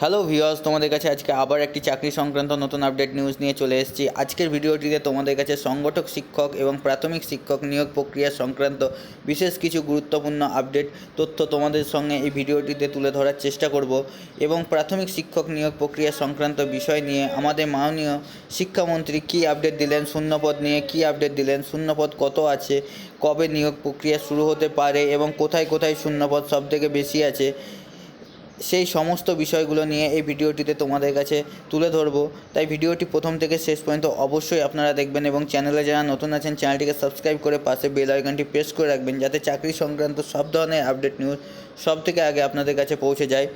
Hello viewers তোমাদের কাছে আজকে আবার একটি চাকরি সংক্রান্ত নতুন আপডেট নিউজ নিয়ে চলে এসেছি। আজকের ভিডিওটিতে তোমাদের কাছে সংগঠক শিক্ষক এবং প্রাথমিক শিক্ষক নিয়োগ প্রক্রিয়া সংক্রান্ত বিশেষ কিছু গুরুত্বপূর্ণ আপডেট তথ্য তোমাদের সঙ্গে এই ভিডিওটিতে তুলে ধরার চেষ্টা করব এবং প্রাথমিক শিক্ষক নিয়োগ প্রক্রিয়া সংক্রান্ত বিষয় নিয়ে আমাদের মাননীয় শিক্ষামন্ত্রী কী আপডেট দিলেন, শূন্যপদ নিয়ে কী আপডেট দিলেন, শূন্যপদ কত আছে, কবে নিয়োগ প্রক্রিয়া শুরু হতে পারে এবং কোথায় কোথায় শূন্যপদ সবথেকে বেশি আছে সেই সমস্ত বিষয়গুলো নিয়ে এই ভিডিওটিতে তোমাদের কাছে তুলে ধরবো। তাই ভিডিওটি প্রথম থেকে শেষ পর্যন্ত অবশ্যই আপনারা দেখবেন এবং চ্যানেলে যারা নতুন আছেন, চ্যানেলটিকে সাবস্ক্রাইব করে পাশে বেল আইকনটি প্রেস করে রাখবেন যাতে চাকরি সংক্রান্ত সব ধরনের আপডেট নিউজ সব থেকে আগে আপনাদের কাছে পৌঁছে যায়।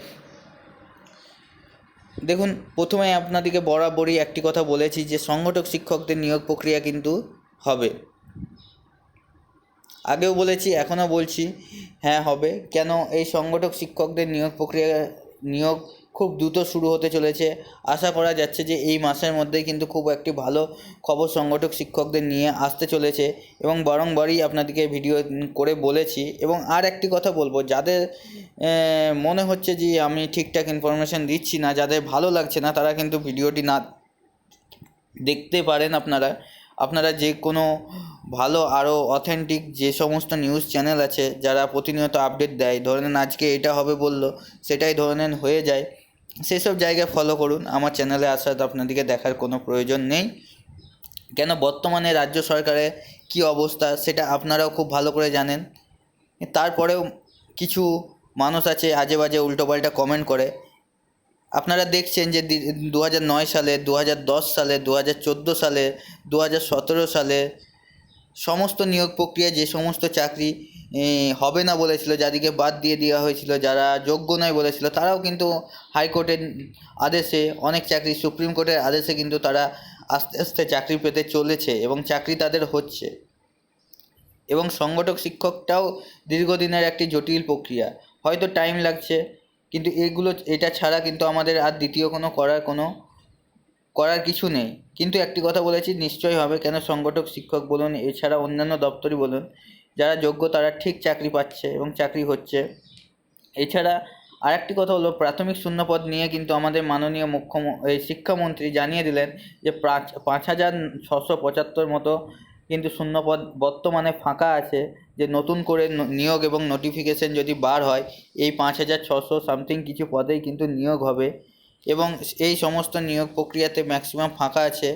দেখুন, প্রথমে আপনাদেরকে বরাবরই একটি কথা বলেছি যে সংগঠক শিক্ষকদের নিয়োগ প্রক্রিয়া কিন্তু হবে। আগেও বলেছি, এখনও বলছি। হ্যাঁ হবে। কেন এই সংগঠক শিক্ষকদের নিয়োগ প্রক্রিয়া, নিয়োগ খুব দ্রুত শুরু হতে চলেছে। আশা করা যাচ্ছে যে এই মাসের মধ্যেই কিন্তু খুব একটি ভালো খবর সংগঠক শিক্ষকদের নিয়ে আসতে চলেছে এবং বারংবারই আপনাদেরকে ভিডিও করে বলেছি। এবং আর একটি কথা বলব, যাদের মনে হচ্ছে যে আমি ঠিকঠাক ইনফরমেশান দিচ্ছি না, যাদের ভালো লাগছে না, তারা কিন্তু ভিডিওটি না দেখতে পারেন আপনারা। আপনারা যে কোনো ভালো আরও অথেন্টিক যে সমস্ত নিউজ চ্যানেল আছে, যারা প্রতিনিয়ত আপডেট দেয়, ধরে নেন আজকে এটা হবে বলল, সেটাই ধরে নেন হয়ে যায়, সেসব জায়গায় ফলো করুন। আমার চ্যানেলে আসার আপনাদেরকে দেখার কোনো প্রয়োজন নেই। কেন বর্তমানে রাজ্য সরকারের কী অবস্থা, সেটা আপনারাও খুব ভালো করে জানেন। তারপরেও কিছু মানুষ আছে আজে বাজে উল্টোপাল্টা কমেন্ট করে। আপনারা দেখছেন যে দু হাজার নয় সালে দু হাজার দশ সালে দু হাজার চোদ্দ সালে দু হাজার সতেরো সালে সমস্ত নিয়োগ প্রক্রিয়া যে সমস্ত চাকরি হবে না বলেছিল যাদেরকে বাদ দিয়ে দেওয়া হয়েছিল, যারা যোগ্য নয় বলেছিল, তারাও কিন্তু হাইকোর্টের আদেশে, অনেক চাকরি, সুপ্রিম কোর্টের আদেশে কিন্তু তারা আস্তে আস্তে চাকরি পেতে চলেছে এবং চাকরি তাদের হচ্ছে। এবং সংগঠক শিক্ষকটাও দীর্ঘদিনের একটি জটিল প্রক্রিয়া। হয়তো টাইম লাগছে কিন্তু এগুলো, এটা ছাড়া কিন্তু আমাদের আর দ্বিতীয় কোনো করার কোনো, করার কিছু নেই। কিন্তু একটি কথা বলেছি, নিশ্চয়ই হবে। কেন সংগঠক, শিক্ষক বলুন, এছাড়া অন্যান্য দপ্তরই বলুন, যারা যোগ্য তারা ঠিক চাকরি পাচ্ছে এবং চাকরি হচ্ছে। এছাড়া আরেকটি কথা হলো, প্রাথমিক শূন্যপদ নিয়ে কিন্তু আমাদের মাননীয় মুখ্য শিক্ষামন্ত্রী জানিয়ে দিলেন যে পাঁচ পাঁচ হাজার ছশো পঁচাত্তর মতো কিন্তু শূন্যপদ বর্তমানে ফাঁকা আছে। যে নতুন করে নিয়োগ এবং নোটিফিকেশন যদি বার হয়, এই পাঁচ হাজার ছশো সামথিং কিছু পদেই কিন্তু নিয়োগ হবে। এবং এই সমস্ত নিয়োগ প্রক্রিয়াতে ম্যাক্সিমাম ফাঁকা আছে।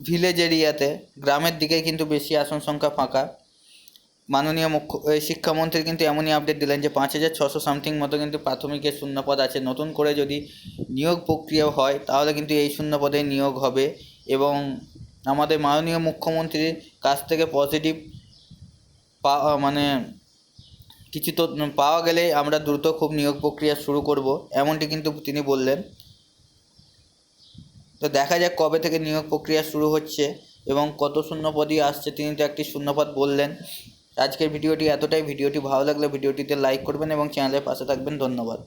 ভিলেজ এরিয়াতে গ্রামের দিকে কিন্তু বেশি আসন সংখ্যা ফাঁকা। মাননীয় মুখ্য শিক্ষামন্ত্রী কিন্তু এমনই আপডেট দিলেন যে পাঁচ হাজার ছশো সামথিং মতো কিন্তু প্রাথমিকের শূন্যপদ আছে। নতুন করে যদি নিয়োগ প্রক্রিয়া হয়, তাহলে কিন্তু এই শূন্যপদে নিয়োগ হবে। এবং আমাদের মাননীয় মুখ্যমন্ত্রীর কাছ থেকে পজিটিভ পা মানে কিছু তো পাওয়া গেলে আমরা দ্রুত খুব নিয়োগ প্রক্রিয়া শুরু করব, এমনটি কিন্তু তিনি বললেন। তো দেখা যাক কবে থেকে নিয়োগ প্রক্রিয়া শুরু হচ্ছে এবং কত শূন্যপদই আসছে, তিনি তো একটি শূন্যপদ বললেন। আজকের ভিডিওটি এতটাই, ভিডিওটি ভালো লাগলে ভিডিওটিতে লাইক করবেন এবং চ্যানেলের পাশে থাকবেন, ধন্যবাদ।